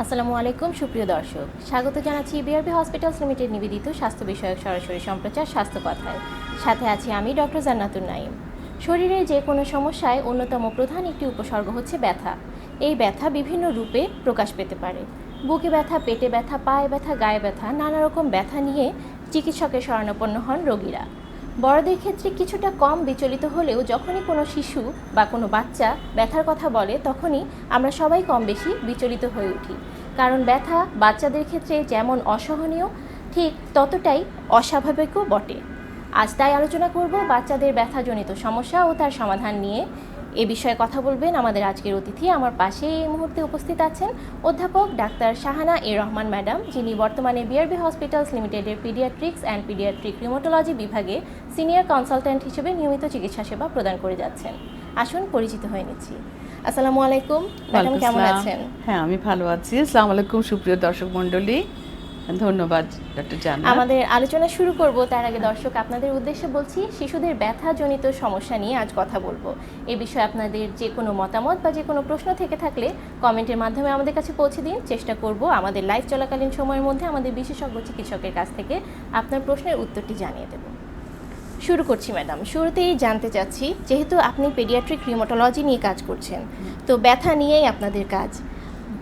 আসসালামু আলাইকুম, সুপ্রিয় দর্শক। স্বাগত জানাচ্ছি বিআরবি হসপিটালস লিমিটেড নিবেদিত স্বাস্থ্য বিষয়ক সরাসরি সম্প্রচার স্বাস্থ্য কথায়। সাথে আছি আমি ডক্টর জান্নাতুর নাইম শরীরের যে কোনো সমস্যায় অন্যতম প্রধান একটি উপসর্গ হচ্ছে ব্যথা। এই ব্যথা বিভিন্ন রূপে প্রকাশ পেতে পারে। বুকে ব্যথা, পেটে ব্যথা, পায়ে ব্যথা, গায়ে ব্যথা, নানা রকম ব্যথা নিয়ে চিকিৎসকের শরণাপন্ন হন রোগীরা। বড়দের ক্ষেত্রে কিছুটা কম বিচলিত হলেও যখনই কোনো শিশু বা কোনো বাচ্চা ব্যথার কথা বলে, তখনই আমরা সবাই কম বেশি বিচলিত হয়ে উঠি। কারণ ব্যথা বাচ্চাদের ক্ষেত্রে যেমন অসহনীয়, ঠিক ততটাই অস্বাভাবিকও বটে। আজ তাই আলোচনা করব বাচ্চাদের ব্যথাজনিত সমস্যা ও তার সমাধান নিয়ে। এ বিষয়ে কথা বলবেন আমাদের আজকের অতিথি। আমার পাশে এই মুহূর্তে উপস্থিত আছেন অধ্যাপক doctor Shahana A Rahman madam যিনি বর্তমানে বিআরবি হসপিটালস লিমিটেডের পিডিয়াট্রিক্স অ্যান্ড পিডিয়াট্রিক রিমোটোলজি বিভাগে সিনিয়র কনসালট্যান্ট হিসেবে নিয়মিত চিকিৎসা সেবা প্রদান করে যাচ্ছেন। আসুন পরিচিত হয়ে নিচ্ছি। আসসালামু আলাইকুম। ম্যাডাম কেমন আছেন? হ্যাঁ আমি ভালো আছি। আসসালামু আলাইকুম সুপ্রিয় দর্শক মণ্ডলী। ধন্যবাদ, ডক্টর জানা আমাদের আলোচনা শুরু করব, তার আগে দর্শক, আপনাদের উদ্দেশ্যে বলছি, শিশুদের ব্যথাজনিত সমস্যা নিয়ে আজ কথা বলব। এই বিষয়ে আপনাদের যে কোনো মতামত বা যে কোনো প্রশ্ন থেকে থাকলে কমেন্টের মাধ্যমে আমাদের কাছে পৌঁছে দিন। চেষ্টা করব আমাদের লাইভ চলাকালীন সময়ের মধ্যে আমাদের বিশেষজ্ঞ চিকিৎসকের কাছ থেকে আপনার প্রশ্নের উত্তরটি জানিয়ে দেব। শুরু করছি, ম্যাডাম। শুরুতেই জানতে চাচ্ছি, যেহেতু আপনি পেডিয়াট্রিক রিমোটোলজি নিয়ে কাজ করছেন, তো ব্যথা নিয়েই আপনাদের কাজ।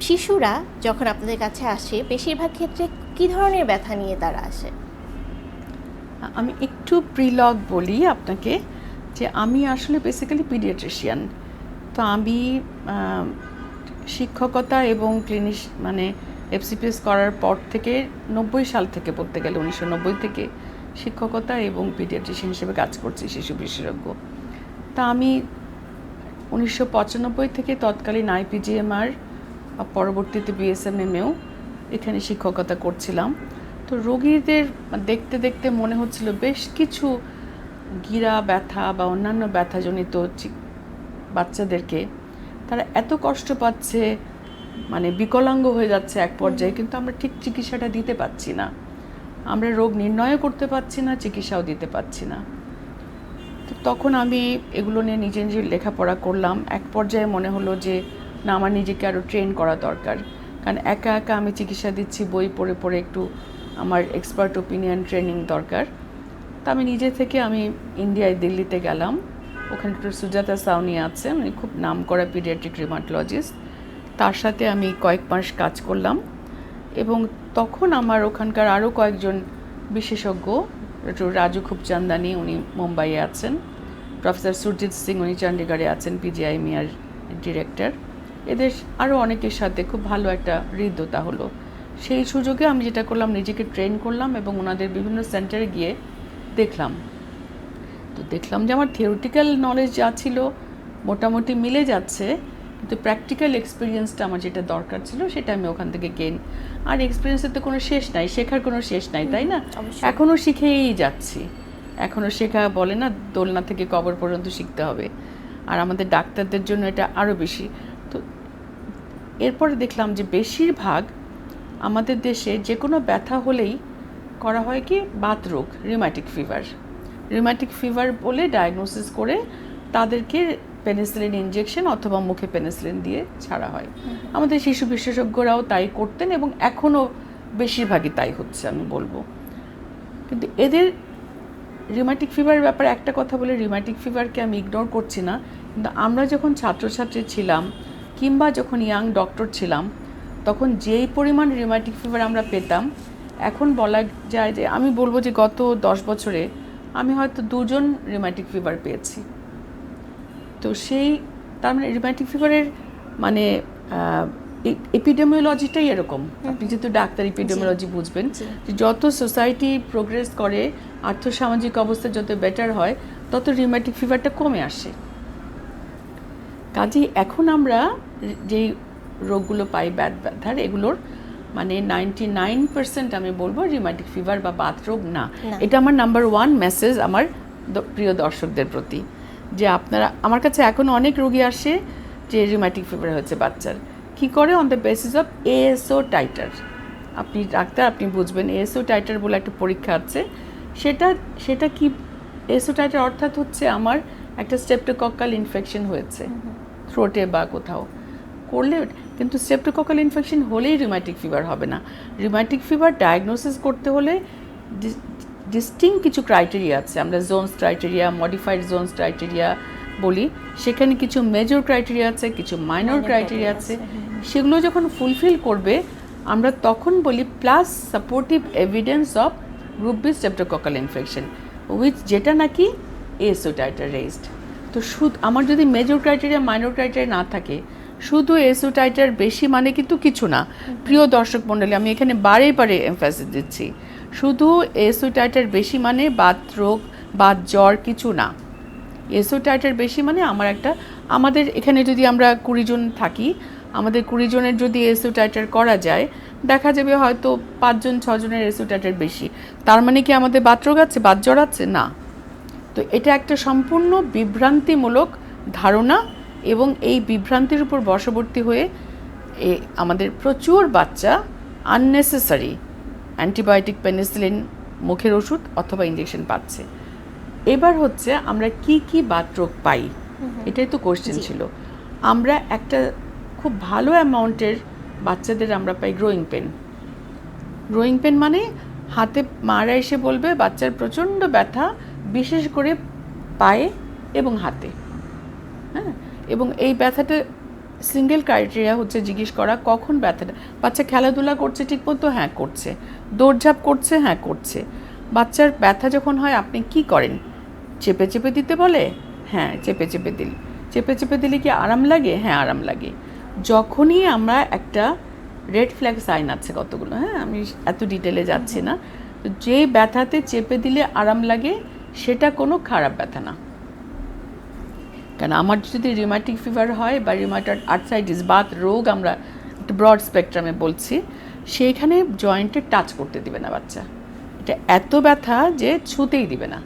শিশুরা যখন আপনাদের কাছে আসে, বেশিরভাগ ক্ষেত্রে কী ধরনের ব্যথা নিয়ে তারা আসে? আমি একটু প্রিলগ বলি আপনাকে যে আমি আসলে বেসিক্যালি পিডিয়াট্রিশিয়ান তো আমি শিক্ষকতা এবং ক্লিনিশ মানে এফসিপিএস করার পর থেকে নব্বই সাল থেকে বলতে গেলে উনিশশো নব্বই থেকে শিক্ষকতা এবং পিডিয়াট্রিশিয়ান হিসেবে কাজ করছি শিশু বিশেষজ্ঞ। তা আমি উনিশশো পঁচানব্বই থেকে তৎকালীন আইপিজিএমআর পরবর্তীতে বিএসএমএমেও এখানে শিক্ষকতা করছিলাম। তো রোগীদের দেখতে দেখতে মনে হচ্ছিল বেশ কিছু গিরা, ব্যথা বা অন্যান্য ব্যথাজনিত বাচ্চাদেরকে তারা এত কষ্ট পাচ্ছে মানে বিকলাঙ্গ হয়ে যাচ্ছে এক পর্যায়ে, কিন্তু আমরা ঠিক চিকিৎসাটা দিতে পারছি না। আমরা রোগ নির্ণয় করতে পারছি না, চিকিৎসাও দিতে পারছি না। তো তখন আমি এগুলো নিয়ে নিজে নিজে লেখাপড়া করলাম। এক পর্যায়ে মনে হলো যে, না, আমার নিজেকে আরও ট্রেন করা দরকার। কারণ একা একা আমি চিকিৎসা দিচ্ছি, বই পড়ে পড়ে একটু আমার এক্সপার্ট ওপিনিয়ন ট্রেনিং দরকার। তা আমি নিজে থেকে আমি ইন্ডিয়ায় দিল্লিতে গেলাম। ওখানে একটু সুজাতা সাউনি আছে উনি খুব নাম করা পিডিয়াট্রিক রিমাটোলজিস্ট তার সাথে আমি কয়েক মাস কাজ করলাম এবং তখন আমার ওখানকার আরও কয়েকজন বিশেষজ্ঞ রাজু খুবচান্দানি উনি মুম্বাইয়ে আছেন। প্রফেসর সুরজিৎ সিং, উনি চণ্ডীগড়ে আছেন পিজিআইমিআর ডিরেক্টর এদের আরও অনেকের সাথে খুব ভালো একটা হৃদ্যতা হলো। সেই সুযোগে আমি যেটা করলাম নিজেকে ট্রেন করলাম এবং ওনাদের বিভিন্ন সেন্টারে গিয়ে দেখলাম। তো দেখলাম যে আমার থিওরিটিক্যাল নলেজ যা ছিল মোটামুটি মিলে যাচ্ছে কিন্তু প্র্যাকটিক্যাল এক্সপিরিয়েন্সটা আমার যেটা দরকার ছিল সেটা আমি ওখান থেকে গেন আর এক্সপিরিয়েন্সের তো কোনো শেষ নাই শেখার কোনো শেষ নাই তাই না। এখনও শিখেই যাচ্ছি। এখনও শেখা বলে না দোলনা থেকে কবর পর্যন্ত শিখতে হবে। আর আমাদের ডাক্তারদের জন্য এটা আরও বেশি এরপরে দেখলাম যে বেশিরভাগ আমাদের দেশে যে কোনো ব্যথা হলেই করা হয় কি? বাতরোগ রিমাটিক ফিভার রিমাটিক ফিভার বলে ডায়াগনোসিস করে তাদেরকে পেনিসিলিন ইনজেকশন অথবা মুখে পেনিসিলিন দিয়ে ছাড়া হয়। আমাদের শিশু বিশেষজ্ঞরাও তাই করতেন এবং এখনও বেশিরভাগই তাই হচ্ছে আমি বলব। কিন্তু এদের রিমাটিক ফিভারের ব্যাপারে একটা কথা বলে রিমাটিক ফিভারকে আমি ইগনোর করছি না। কিন্তু আমরা যখন ছাত্রছাত্রী ছিলাম কিংবা যখন ইয়াং ডক্টর ছিলাম তখন যেই পরিমাণ রিমাটিক ফিভার আমরা পেতাম এখন বলা যায় যে আমি বলব যে গত দশ বছরে আমি হয়তো দুজন রিমাটিক ফিভার পেয়েছি। তো সেই তার মানে রিমাটিক ফিভারের মানে এপিডেমিওলজিটাই এরকম। আপনি যেহেতু ডাক্তার এপিডেমিওলজি বুঝবেন যে যত সোসাইটি প্রোগ্রেস করে আর্থসামাজিক অবস্থা যত বেটার হয় তত রিমাটিক ফিভারটা কমে আসে। কাজেই এখন আমরা যেই রোগগুলো পাই ব্যাট ব্যথার এগুলোর মানে নাইনটি নাইন পার্সেন্ট আমি বলব রিমাটিক ফিভার বা বাত রোগ না। এটা আমার নাম্বার ওয়ান মেসেজ আমার প্রিয় দর্শকদের প্রতি যে আপনারা আমার কাছে এখন অনেক রোগী আসে যে রিমাটিক ফিভার হয়েছে বাচ্চার। কি করে? On the basis of ASO titre আপনি ডাক্তার আপনি বুঝবেন এএসও টাইটার বলে একটা পরীক্ষা আছে। সেটা সেটা কি এএসও টাইটার অর্থাৎ হচ্ছে আমার একটা স্টেপটোকক্কাল ইনফেকশন হয়েছে। থ্রোটে বা কোথাও। করলে কিন্তু স্ট্রেপ্টোককাল ইনফেকশন হলেই রিউম্যাটিক ফিভার হবে না। রিউম্যাটিক ফিভার ডায়াগনোসিস করতে হলে ডিস্টিং কিছু ক্রাইটেরিয়া আছে। আমরা Jones criteria modified Jones criteria বলি। সেখানে কিছু মেজর ক্রাইটেরিয়া আছে কিছু মাইনর ক্রাইটেরিয়া আছে আছে, সেগুলো যখন ফুলফিল করবে আমরা তখন বলি plus supportive evidence of group B streptococcal infection with যেটা নাকি এসোটাইটার রেজড তো শুধু আমার যদি মেজর ক্রাইটেরিয়া মাইনর ক্রাইটেরিয়া না থাকে শুধু এসোটাইটার বেশি মানে কিন্তু কিছু না। প্রিয় দর্শক মণ্ডলী, আমি এখানে বারে বারে এমফাসিস দিচ্ছি। শুধু এসোটাইটার বেশি মানে বাত রোগ বা জ্বর কিছু না। এসোটাইটার বেশি মানে আমার একটা, আমাদের এখানে যদি আমরা কুড়ি জন থাকি, আমাদের কুড়ি জনের যদি এসোটাইটার করা যায়, দেখা যাবে হয়তো পাঁচজন ছজনের এসোটাইটার বেশি। তার মানে কি আমাদের বাতরোগ আছে, বাত জ্বর আছে? না। তো এটা একটা সম্পূর্ণ বিভ্রান্তিমূলক ধারণা এবং এই বিভ্রান্তির উপর বশবর্তী হয়ে এ আমাদের প্রচুর বাচ্চা আননেসেসারি অ্যান্টিবায়োটিক পেনিসিলিন মুখের ওষুধ অথবা ইঞ্জেকশন পাচ্ছে। এবার হচ্ছে আমরা কি কি বাতরোগ পাই? এটাই তো কোশ্চেন ছিল। আমরা একটা খুব ভালো অ্যামাউন্টের বাচ্চাদের আমরা পাই গ্রোয়িং পেন গ্রোয়িং পেন মানে হাতে মারা এসে বলবে বাচ্চার প্রচণ্ড ব্যথা বিশেষ করে পায়ে এবং হাতে। হ্যাঁ? এবং এই ব্যথাটা সিঙ্গেল ক্রাইটেরিয়া হচ্ছে জিজ্ঞেস করা, কখন ব্যথাটা? বাচ্চা খেলাধুলা করছে, ঠিক মতো হ্যাঁ করছে। দৌড়ঝাঁপ করছে হ্যাঁ করছে। বাচ্চার ব্যথা যখন হয়, আপনি কি করেন? চেপে চেপে দিতে বলে? হ্যাঁ চেপে চেপে দিল। চেপে চেপে দিলে কি আরাম লাগে? হ্যাঁ আরাম লাগে। যখনই আমরা একটা রেড ফ্ল্যাগ সাইন আছে কতগুলো হ্যাঁ আমি এত ডিটেলে যাচ্ছি না। যে ব্যথাতে চেপে দিলে আরাম লাগে, সেটা কোনো খারাপ ব্যথা না। কারণ আমার যদি রিমাটিক ফিভার হয় বা রিমাটয়েড আর্থ্রাইটিস বাত রোগ আমরা একটা ব্রড স্পেকট্রামে বলছি সেইখানে জয়েন্টে টাচ করতে দিবে না বাচ্চা। এটা এত ব্যথা যে ছুতেই দিবে না।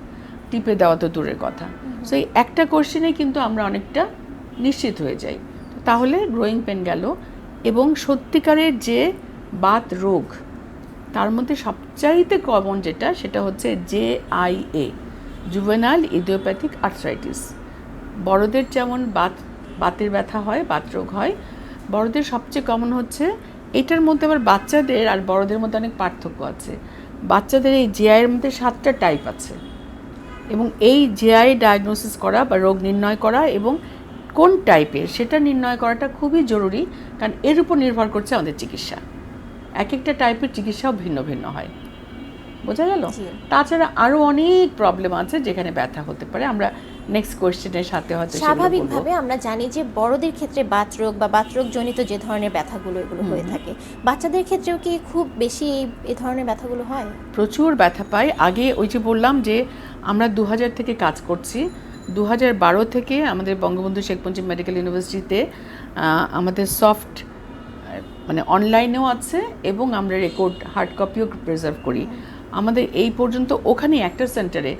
টিপে দেওয়া তো দূরের কথা। সো এই একটা কোশ্চেনে কিন্তু আমরা অনেকটা নিশ্চিত হয়ে যাই। তাহলে গ্রোয়িং পেন গেল এবং সত্যিকারের যে বাত রোগ তার মধ্যে সবচাইতে কমন যেটা সেটা হচ্ছে J I A juvenile idiopathic arthritis বড়দের যেমন বাত বাতের ব্যথা হয় বাতরোগ হয় বড়দের সবচেয়ে কমন হচ্ছে এটার মধ্যে আবার বাচ্চাদের আর বড়দের মধ্যে অনেক পার্থক্য আছে। বাচ্চাদের এই জেআইয়ের মধ্যে সাতটা টাইপ আছে এবং এই জেআই ডায়াগনোসিস করা বা রোগ নির্ণয় করা এবং কোন টাইপের সেটা নির্ণয় করাটা খুবই জরুরি কারণ এর উপর নির্ভর করছে আমাদের চিকিৎসা। এক একটা টাইপের চিকিৎসাও ভিন্ন ভিন্ন হয়। বোঝা গেল? তাছাড়া আরও অনেক প্রবলেম আছে যেখানে ব্যথা হতে পারে। আমরা নেক্সট কোয়েশ্চেনের সাথে হয়তো স্বাভাবিকভাবে আমরা জানি যে বড়দের ক্ষেত্রে বাতরোগ বা বাতরোগ জনিত যে ধরনের ব্যথাগুলো এগুলো হয়ে থাকে বাচ্চাদের ক্ষেত্রেও কি খুব বেশি এই- ধরনের ব্যথাগুলো হয়? প্রচুর ব্যথা পাই আগে ওই যে বললাম যে আমরা দু হাজার থেকে কাজ করছি দু হাজার বারো থেকে আমাদের বঙ্গবন্ধু শেখ মুজিব মেডিকেল ইউনিভার্সিটিতে আমাদের সফট মানে অনলাইনেও আছে এবং আমরা রেকর্ড হার্ড কপিও প্রিজার্ভ করি। আমাদের এই পর্যন্ত ওখানে একটা সেন্টারে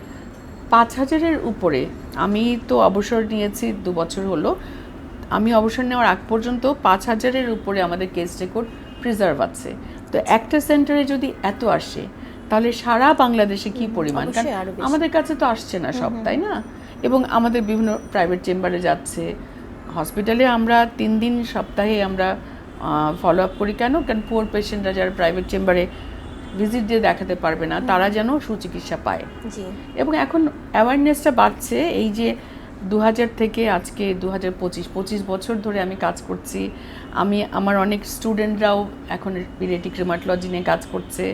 পাঁচ হাজারের উপরে। আমি তো অবসর নিয়েছি দু বছর হলো। আমি অবসর নেওয়ার আগ পর্যন্ত পাঁচ হাজারের উপরে আমাদের কেস রেকর্ড প্রিজার্ভ আছে। তো একটা সেন্টারে যদি এত আসে তাহলে সারা বাংলাদেশে কি পরিমাণ? আমাদের কাছে তো আসছে না সব তাই না? এবং আমাদের বিভিন্ন প্রাইভেট চেম্বারে যাচ্ছে। হসপিটালে আমরা তিন দিন সপ্তাহে আমরা ফলো আপ করি। কেন? কারণ পুয়ার পেশেন্টরা যারা প্রাইভেট চেম্বারে ভিজিট দিয়ে দেখাতে পারবে না তারা যেন সুচিকিৎসা পায়। এবং এখন অ্যাওয়ারনেসটা বাড়ছে এই যে দু হাজার থেকে আজকে দু হাজার পঁচিশ পঁচিশ বছর ধরে আমি কাজ করছি। আমি আমার অনেক স্টুডেন্টরাও এখন পিরিয়ডিক রিমাটোলজি নিয়ে কাজ করছে।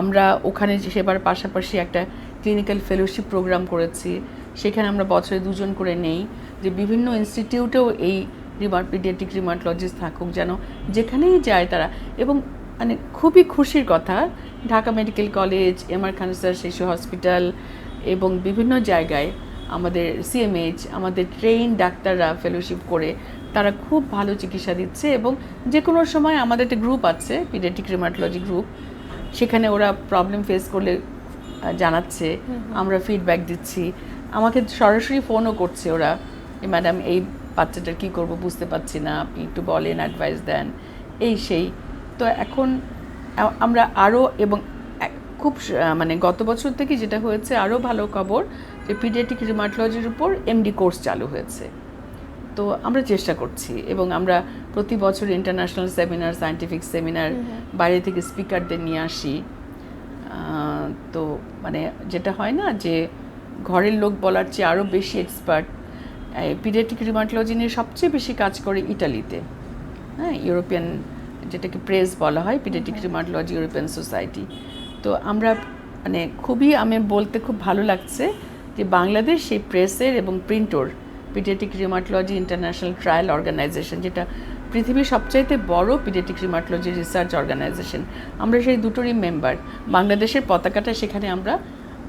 আমরা ওখানে সেবার পাশাপাশি একটা ক্লিনিক্যাল ফেলোশিপ প্রোগ্রাম করেছি। সেখানে আমরা বছরে দুজন করে নেই। যে বিভিন্ন ইনস্টিটিউটেও এই রিমাট পিডিয়াট্রিক রিমাটোলজিস্ট থাকুক যেন যেখানেই যায় তারা। এবং মানে খুবই খুশির কথা। Dhaka medical college M R Khan sir শিশু হসপিটাল এবং বিভিন্ন জায়গায় আমাদের সিএমএইচ আমাদের ট্রেন ডাক্তাররা ফেলোশিপ করে তারা খুব ভালো চিকিৎসা দিচ্ছে এবং যে কোনো সময় আমাদের একটা গ্রুপ আছে পিডিয়াট্রিক রিমাটোলজি গ্রুপ সেখানে ওরা প্রবলেম ফেস করলে জানাচ্ছে আমরা ফিডব্যাক দিচ্ছি। আমাকে সরাসরি ফোনও করছে ওরা ম্যাডাম এই বাচ্চাটার কী করব বুঝতে পারছি না আপনি একটু বলেন অ্যাডভাইস দেন। এই সেই তো এখন আমরা আরও এবং খুব মানে গত বছর থেকে যেটা হয়েছে আরও ভালো খবর যে পিডিয়াট্রিক রিমাটোলজির উপর এমডি কোর্স চালু হয়েছে। তো আমরা চেষ্টা করছি এবং আমরা প্রতি বছর ইন্টারন্যাশনাল সেমিনার সায়েন্টিফিক সেমিনার বাইরে থেকে স্পিকারদের নিয়ে আসি। তো মানে যেটা হয় না যে ঘরের লোক বলার চেয়ে আরও বেশি এক্সপার্ট পিডিয়াট্রিক রিমাটোলজি নিয়ে সবচেয়ে বেশি কাজ করে ইটালিতে। হ্যাঁ ইউরোপিয়ান যেটাকে প্রেস বলা হয় পিডিয়াট্রিক রিমাটোলজি ইউরোপিয়ান সোসাইটি তো আমরা মানে খুবই আমি বলতে খুব ভালো লাগছে যে বাংলাদেশ সেই প্রেসের এবং PRINTO paediatric rheumatology international trial organisation যেটা পৃথিবীর সবচাইতে বড় পিডিয়াট্রিক রিমাটোলজি রিসার্চ অর্গানাইজেশন আমরা সেই দুটোরই মেম্বার বাংলাদেশের পতাকাটা সেখানে আমরা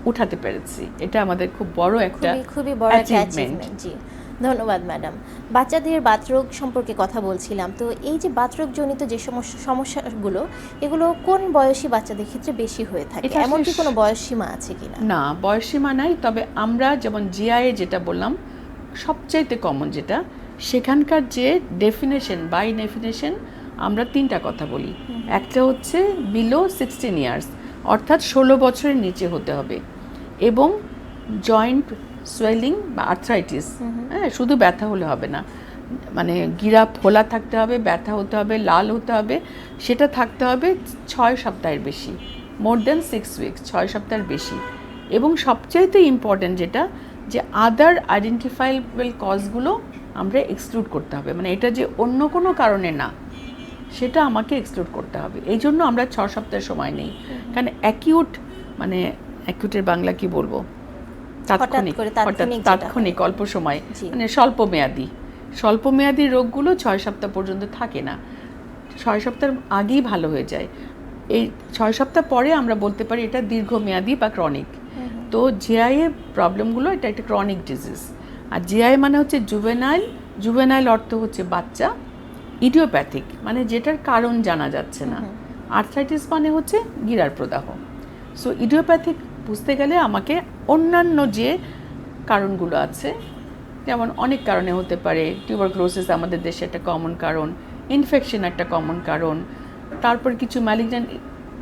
উঠাতে পেরেছি। এটা আমাদের খুব বড় একটা খুবই বড় একটা অ্যাচিভমেন্ট জি। ধন্যবাদ ম্যাডাম। বাচ্চাদের বাতরোগ সম্পর্কে কথা বলছিলাম। তো এই যে বাতরোগজনিত যে সমস্যা সমস্যাগুলো এগুলো কোন বয়সী বাচ্চাদের ক্ষেত্রে বেশি হয়ে থাকে? এমন কি কোনো বয়স সীমা আছে কিনা? না বয়সীমা নাই তবে আমরা যেমন জিআইএ যেটা বললাম সবচাইতে কমন যেটা সেখানকার যে ডেফিনেশন বাই ডেফিনেশন আমরা তিনটা কথা বলি। একটা হচ্ছে বিলো সিক্সটিন ইয়ার্স অর্থাৎ ষোলো বছরের নিচে হতে হবে। এবং জয়েন্ট সোয়েলিং বা আর্থ্রাইটিস হ্যাঁ শুধু ব্যথা হলে হবে না। মানে গিরা ফোলা থাকতে হবে ব্যথা হতে হবে লাল হতে হবে সেটা থাকতে হবে ছয় সপ্তাহের বেশি মোর দেন সিক্স উইকস ছয় সপ্তাহের বেশি। এবং সবচাইতে ইম্পর্ট্যান্ট যেটা যে আদার আইডেন্টিফাইবল কজগুলো আমরা এক্সক্লুড করতে হবে। মানে এটা যে অন্য কোনো কারণে না সেটা আমাকে এক্সক্লুড করতে হবে। এই জন্য আমরা ছ সপ্তাহ সময় নেই। কারণ অ্যাকিউট মানে অ্যাকিউটের বাংলা কি বলব? তাৎক্ষণিক তাৎক্ষণিক অল্প সময় মানে স্বল্প মেয়াদি। স্বল্প মেয়াদি রোগগুলো ছয় সপ্তাহ পর্যন্ত থাকে না। ছয় সপ্তাহ আগেই ভালো হয়ে যায়। এই ছয় সপ্তাহ পরে আমরা বলতে পারি এটা দীর্ঘমেয়াদী বা ক্রনিক তো জিআইএ প্রবলেমগুলো এটা একটা ক্রনিক ডিজিজ আর জিআই মানে হচ্ছে জুভেনাইল জুভেনাইল অর্থ হচ্ছে বাচ্চা ইডিওপ্যাথিক মানে যেটার কারণ জানা যাচ্ছে না। আর্থ্রাইটিস মানে হচ্ছে গিরার প্রদাহ। সো ইডিওপ্যাথিক বুঝতে গেলে আমাকে অন্যান্য যে কারণগুলো আছে যেমন অনেক কারণে হতে পারে টিউবার টিউবারক্লোসিস আমাদের দেশে একটা কমন কারণ ইনফেকশন একটা কমন কারণ তারপর কিছু ম্যালিগনেন্ট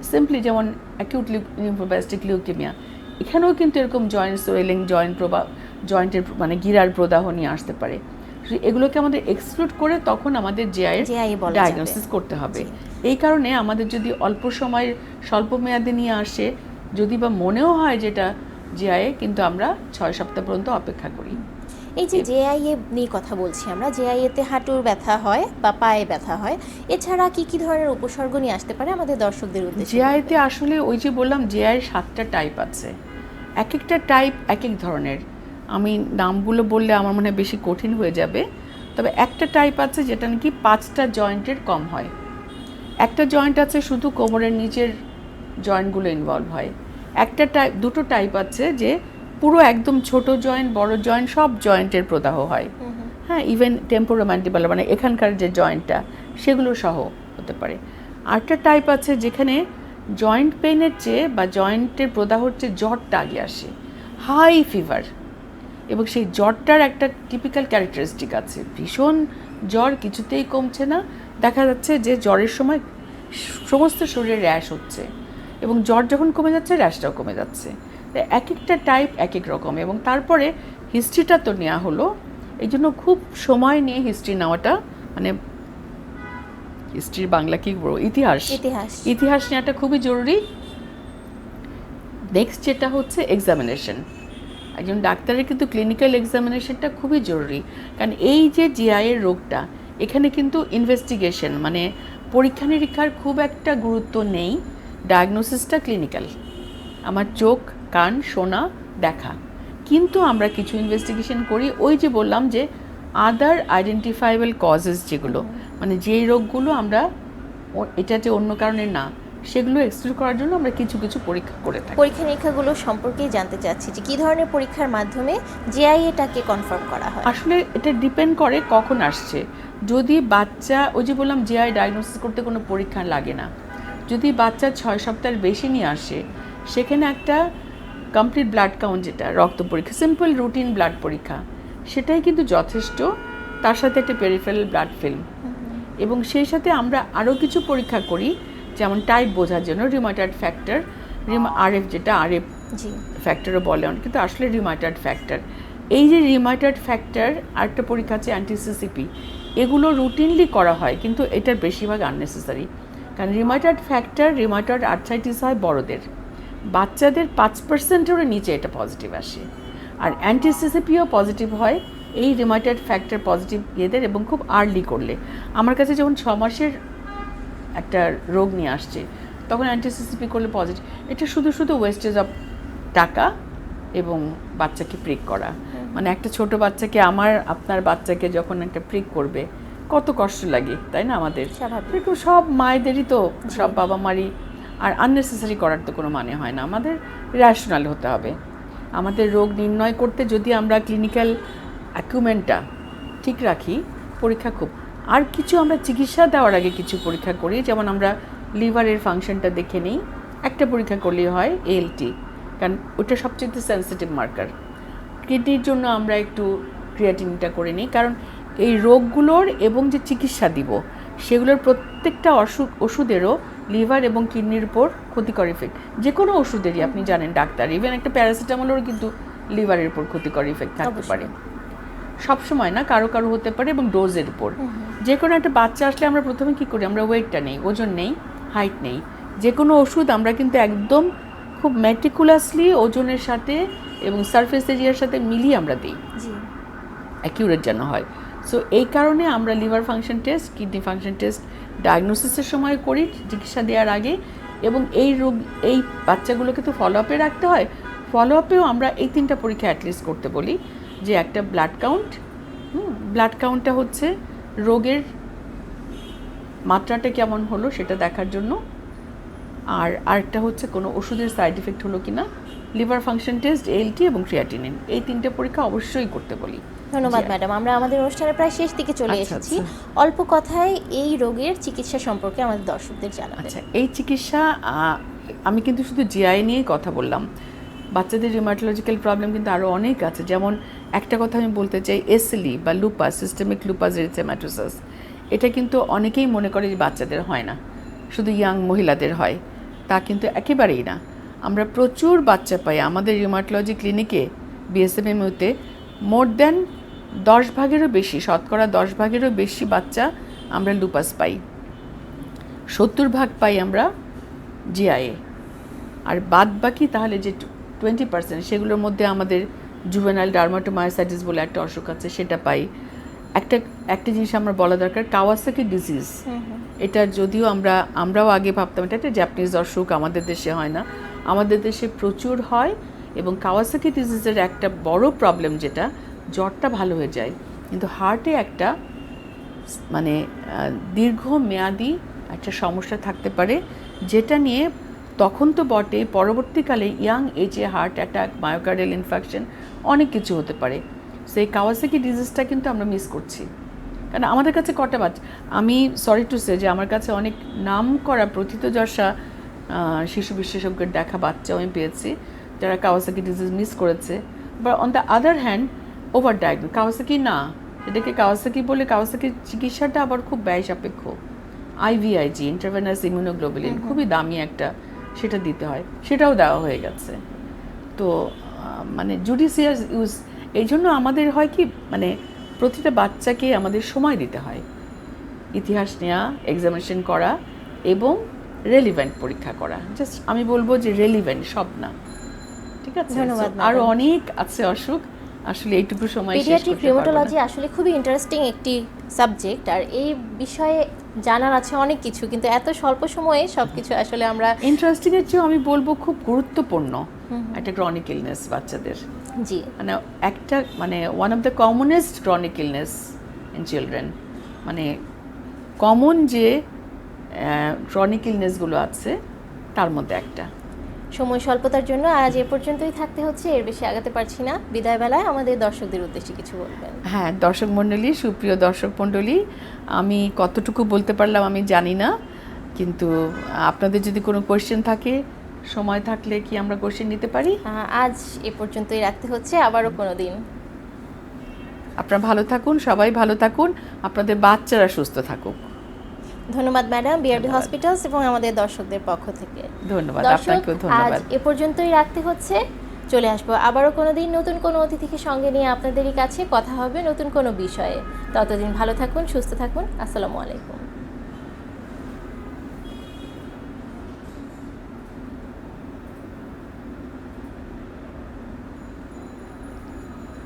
সিম্পলি যেমন অ্যাকিউট লিম্ফোব্যাস্টিক লিউকেমিয়া এখানেও কিন্তু এরকম জয়েন্ট সোয়েলিং জয়েন্ট প্রবা জয়েন্টের মানে গিরার প্রদাহ নিয়ে আসতে পারে এগুলোকে আমাদের এক্সক্লুড করে তখন আমাদের যাবে। ডায়াগনোসিস করতে হবে এই কারণে আমাদের যদি অল্প সময়ের স্বল্প মেয়াদে নিয়ে আসে যদি বা মনেও হয় যেটা জিআইএ কিন্তু আমরা ছয় সপ্তাহ পর্যন্ত অপেক্ষা করি। এই যে জেআইএ নিয়ে কথা বলছি আমরা জেআইএতে হাঁটুর ব্যথা হয় বা পায়ে ব্যথা হয় এছাড়া কি কি ধরনের উপসর্গ নিয়ে আসতে পারে আমাদের দর্শকদের উদ্দেশ্যে? জিআইতে আসলে ওই যে বললাম জিআইয়ের সাতটা টাইপ আছে। এক একটা টাইপ এক এক ধরনের। আমি নামগুলো বললে আমার মনে হয় বেশি কঠিন হয়ে যাবে। তবে একটা টাইপ আছে যেটা নাকি পাঁচটা জয়েন্টের কম হয়। একটা জয়েন্ট আছে শুধু কোমরের নিচের জয়েন্টগুলো ইনভলভ হয়। একটা টাইপ দুটো টাইপ আছে যে পুরো একদম ছোট জয়েন্ট বড় জয়েন্ট সব জয়েন্টের প্রদাহ হয়। হ্যাঁ ইভেন টেম্পোরোম্যান্টিবাল মানে এখানকার যে জয়েন্টটা সেগুলো সহ হতে পারে। আরেকটা টাইপ আছে যেখানে জয়েন্ট পেইনের চেয়ে বা জয়েন্টের প্রদাহর চেয়ে জ্বরটা আগে আসে। হাই ফিভার এবং সেই জ্বরটার একটা টিপিক্যাল ক্যারেক্টারিস্টিক আছে। ভীষণ জ্বর কিছুতেই কমছে না। দেখা যাচ্ছে যে জ্বরের সময় সমস্ত শরীরে র্যাশ হচ্ছে। এবং জ্বর যখন কমে যাচ্ছে র্যাশটাও কমে যাচ্ছে। তো এক একটা টাইপ এক এক রকম এবং তারপরে হিস্ট্রিটা তো নেওয়া হলো। এই জন্য খুব সময় নিয়ে হিস্ট্রি নেওয়াটা মানে হিস্ট্রির বাংলা কি বলব? ইতিহাস। ইতিহাস। ইতিহাস নেওয়াটা খুবই জরুরি। নেক্সট যেটা হচ্ছে এক্সামিনেশন একজন ডাক্তারের কিন্তু ক্লিনিক্যাল এক্সামিনেশনটা খুবই জরুরি। কারণ এই যে জিআই এর রোগটা এখানে কিন্তু ইনভেস্টিগেশন মানে পরীক্ষা নিরীক্ষার খুব একটা গুরুত্ব নেই। ডায়াগনোসিসটা ক্লিনিক্যাল। আমার চোখ কান শোনা দেখা। কিন্তু আমরা কিছু ইনভেস্টিগেশন করি ওই যে বললাম যে আদার আইডেন্টিফাইবল কজেস যেগুলো মানে যেই রোগগুলো আমরা ও- এটা যে অন্য কারণে না সেগুলো এক্সক্লুড করার জন্য আমরা কিছু কিছু পরীক্ষা করে থাকি। পরীক্ষা নিরীক্ষাগুলো সম্পর্কেই জানতে চাচ্ছি যে কি ধরনের পরীক্ষার মাধ্যমে জেআইএটাকে কনফার্ম করা হয়? আসলে এটা ডিপেন্ড করে কখন আসছে। যদি বাচ্চা ওই যে বললাম জিআই ডায়াগনোসিস করতে কোনো পরীক্ষা লাগে না যদি বাচ্চা ছয় সপ্তাহের বেশি নিয়ে আসে সেখানে একটা কমপ্লিট ব্লাড কাউন্ট যেটা রক্ত পরীক্ষা সিম্পল রুটিন ব্লাড পরীক্ষা সেটাই কিন্তু যথেষ্ট। তার সাথে একটা পেরিফেরাল ব্লাড ফিল্ম এবং সেই সাথে আমরা আরও কিছু পরীক্ষা করি যেমন টাইপ বোঝার জন্য রিমাটাইড ফ্যাক্টর রিমা আরএফ যেটা আরএফ ফ্যাক্টরও বলে অনেক কিন্তু আসলে রিমাটাইড ফ্যাক্টর এই যে রিমাইটার্ড ফ্যাক্টর আরেকটা পরীক্ষা আছে অ্যান্টিসিসিপি এগুলো রুটিনলি করা হয় কিন্তু এটার বেশিরভাগ আননেসেসারি কারণ রিমাইটার্ড ফ্যাক্টর রিমাইটার্ড আর্থাইটিস হয় বড়দের। বাচ্চাদের পাঁচ পার্সেন্টেরও নিচে এটা পজিটিভ আসে। আর অ্যান্টিসিসিপিও পজিটিভ হয় এই রিমাইটার্ড ফ্যাক্টর পজিটিভ ইয়েদের এবং খুব আর্লি করলে। আমার কাছে যখন ছ মাসের একটা রোগ নিয়ে আসছে তখন অ্যান্টিসিসিপি করলে পজিটিভ এটা শুধু শুধু ওয়েস্টেজ অফ টাকা এবং বাচ্চাকে প্রিক করা। মানে একটা ছোট বাচ্চাকে আমার আপনার বাচ্চাকে যখন একটা প্রিক করবে কত কষ্ট লাগে তাই না আমাদের? একটু সব মায়েদেরই তো সব বাবা মারই আর আননেসেসারি করার তো কোনো মানে হয় না। আমাদের র্যাশনাল হতে হবে। আমাদের রোগ নির্ণয় করতে যদি আমরা ক্লিনিক্যাল অ্যাকুমেন্টটা ঠিক রাখি পরীক্ষা খুব আর কিছু আমরা চিকিৎসা দেওয়ার আগে কিছু পরীক্ষা করি যেমন আমরা লিভারের ফাংশনটা দেখে নিই একটা পরীক্ষা করলেই হয় এএলটি কারণ ওটা সবচেয়ে সেন্সিটিভ মার্কার কিডনির জন্য আমরা একটু ক্রিয়াটিনটা করে নিই কারণ এই রোগগুলোর এবং যে চিকিৎসা দিব সেগুলোর প্রত্যেকটা অসুখ ওষুধেরও লিভার এবং কিডনির উপর ক্ষতিকর ইফেক্ট যে কোনো ওষুধেরই আপনি জানেন ডাক্তার ইভেন একটা প্যারাসিটামলেরও কিন্তু লিভারের উপর ক্ষতিকর ইফেক্ট থাকতে পারে। সব সময় না কারও কারও হতে পারে এবং ডোজের উপর। যে কোনো একটা বাচ্চা আসলে আমরা প্রথমে কি করি আমরা ওয়েটটা নেই ওজন নেই হাইট নেই। যে কোনো ওষুধ আমরা কিন্তু একদম খুব ম্যাটিকুলাসলি ওজনের সাথে এবং সারফেস এরিয়ার সাথে মিলিয়ে আমরা দিই। অ্যাকিউরেট যেন হয়। সো এই কারণে আমরা liver function test, kidney function test ডায়াগনোসিসের সময় করি, চিকিৎসা দেওয়ার আগে। এবং এই রোগ, এই বাচ্চাগুলোকে তো ফলো আপে রাখতে হয়। ফলো আপেও আমরা এই তিনটা পরীক্ষা অ্যাটলিস্ট করতে বলি। যে একটা ব্লাড কাউন্ট ব্লাড কাউন্টটা হচ্ছে রোগের মাত্রাটা কেমন হলো সেটা দেখার জন্য। আর আরেকটা হচ্ছে কোনো ওষুধের সাইড এফেক্ট হলো কি না লিভার ফাংশন টেস্ট এলটি এবং ক্রিয়াটিনিন এই তিনটে পরীক্ষা অবশ্যই করতে বলি। ধন্যবাদ ম্যাডাম। আমরা আমাদের অনুষ্ঠানের প্রায় শেষ দিকে চলে আচ্ছা, এসেছি। আচ্ছা। অল্প কথায় এই রোগের চিকিৎসা সম্পর্কে আমাদের দর্শকদের জানাবেন। আচ্ছা এই চিকিৎসা আমি কিন্তু শুধু জিআই নিয়েই কথা বললাম। বাচ্চাদের রিমাটোলজিক্যাল প্রবলেম কিন্তু আরও অনেক আছে। যেমন একটা কথা আমি বলতে চাই এসলি বা লুপাস সিস্টেমিক লুপাস এরিথেমাটোসাস এটা কিন্তু অনেকেই মনে করে যে বাচ্চাদের হয় না। শুধু ইয়াং মহিলাদের হয়। তা কিন্তু একেবারেই না। আমরা প্রচুর বাচ্চা পাই। আমাদের রিমাটোলজি ক্লিনিকে বিএসএমএমইতে মোর দেন দশ ভাগেরও বেশি শতকরা দশ ভাগেরও বেশি বাচ্চা আমরা লুপাস পাই। সত্তর ভাগ পাই আমরা জিআইএ আর বাদ বাকি তাহলে যে টোয়েন্টি পার্সেন্ট সেগুলোর মধ্যে আমাদের জুভেনাইল ডার্মাটোমায়োসাইটিস বলে একটা অসুখ আছে সেটা পাই। একটা একটা জিনিস আমার বলা দরকার কাওয়াসাকি ডিজিজ এটা যদিও আমরা আমরাও আগে ভাবতাম এটা একটা জাপানিজ অসুখ আমাদের দেশে হয় না। আমাদের দেশে প্রচুর হয় এবং কাওয়াসাকি ডিজিজের একটা বড় প্রবলেম যেটা জ্বরটা ভালো হয়ে যায়, কিন্তু হার্টে একটা মানে দীর্ঘমেয়াদী একটা সমস্যা থাকতে পারে, যেটা নিয়ে তখন তো বটে, পরবর্তীকালে ইয়াং এজে হার্ট অ্যাটাক মায়োকার্ডিয়াল ইনফেকশন অনেক কিছু হতে পারে। সেই কাওয়াসাকি ডিজিজটা কিন্তু আমরা মিস করছি। কারণ আমাদের কাছে কটা বাচ্চা আমি সরি টু সে যে আমার কাছে অনেক নাম করা প্রথিতযশা শিশু বিশেষজ্ঞের দেখা বাচ্চাও আমি পেয়েছি, যারা কাওয়াসাকি ডিজিজ মিস করেছে। বা on the other hand over diagnose Kawasaki না। এটাকে কাওয়াসাকি বলে কাওয়াসাকির চিকিৎসাটা আবার খুব ব্যয় সাপেক্ষ আইভিআইজি ইন্টারভেনাস ইমিউনোগ্লোবুলিন খুবই দামি একটা সেটা দিতে হয়। সেটাও দেওয়া হয়ে গেছে। তো মানে জুডিশিয়াস ইউজ এই জন্য আমাদের হয় কি মানে প্রতিটা বাচ্চাকে আমাদের সময় দিতে হয়। ইতিহাস নেওয়া এক্সামিনেশন করা এবং রেলিভেন্ট পরীক্ষা করা। জাস্ট আমি বলব যে রেলিভেন্ট সব না। ঠিক আছে? ধন্যবাদ, আরও অনেক আছে অসুখ। আসলে এইটুকু সময় পেডিয়াট্রিক। রিউমাটোলজি আসলে খুবই ইন্টারেস্টিং একটি সাবজেক্ট আর এই বিষয়ে জানার আছে অনেক কিছু কিন্তু এত স্বল্প সময়ে সবকিছু আসলে আমরা ইন্টারেস্টিং এর চেয়েও আমি বলব খুব গুরুত্বপূর্ণ একটা ক্রনিক ইলনেস বাচ্চাদের। জি। মানে একটা মানে one of the commonest chronic illness in children মানে কমন যে ক্রনিক ইলনেসগুলো আছে তার মধ্যে একটা। সময় স্বল্পতার জন্য আজ এ পর্যন্তই থাকতে হচ্ছে। এর বেশি আগাতে পারছি না। বিদায় বেলায় আমাদের দর্শকদের উদ্দেশ্যে কিছু বলবেন। হ্যাঁ দর্শক মণ্ডলী সুপ্রিয় দর্শক মণ্ডলী আমি কতটুকু বলতে পারলাম আমি জানি না কিন্তু আপনাদের যদি কোনো কোয়েশ্চেন থাকে সময় থাকলে কি আমরা কোয়েশ্চেন নিতে পারি? আজ এ পর্যন্তই রাখতে হচ্ছে। আবারও কোনো দিন। আপনারা ভালো থাকুন সবাই ভালো থাকুন। আপনাদের বাচ্চারা সুস্থ থাকুক। ধন্যবাদ ম্যাডাম বিআরডি। হসপিটালস এবং আমাদের দর্শকদের পক্ষ থেকে। ধন্যবাদ আপনাকেও ধন্যবাদ। এ পর্যন্তই রাখতে হচ্ছে। চলে আসব আবারও কোনো দিন নতুন কোনো অতিথিকে সঙ্গে নিয়ে আপনাদেরই কাছে। কথা হবে নতুন কোনো বিষয়ে। ততদিন ভালো থাকুন সুস্থ থাকুন। আসসালামু আলাইকুম।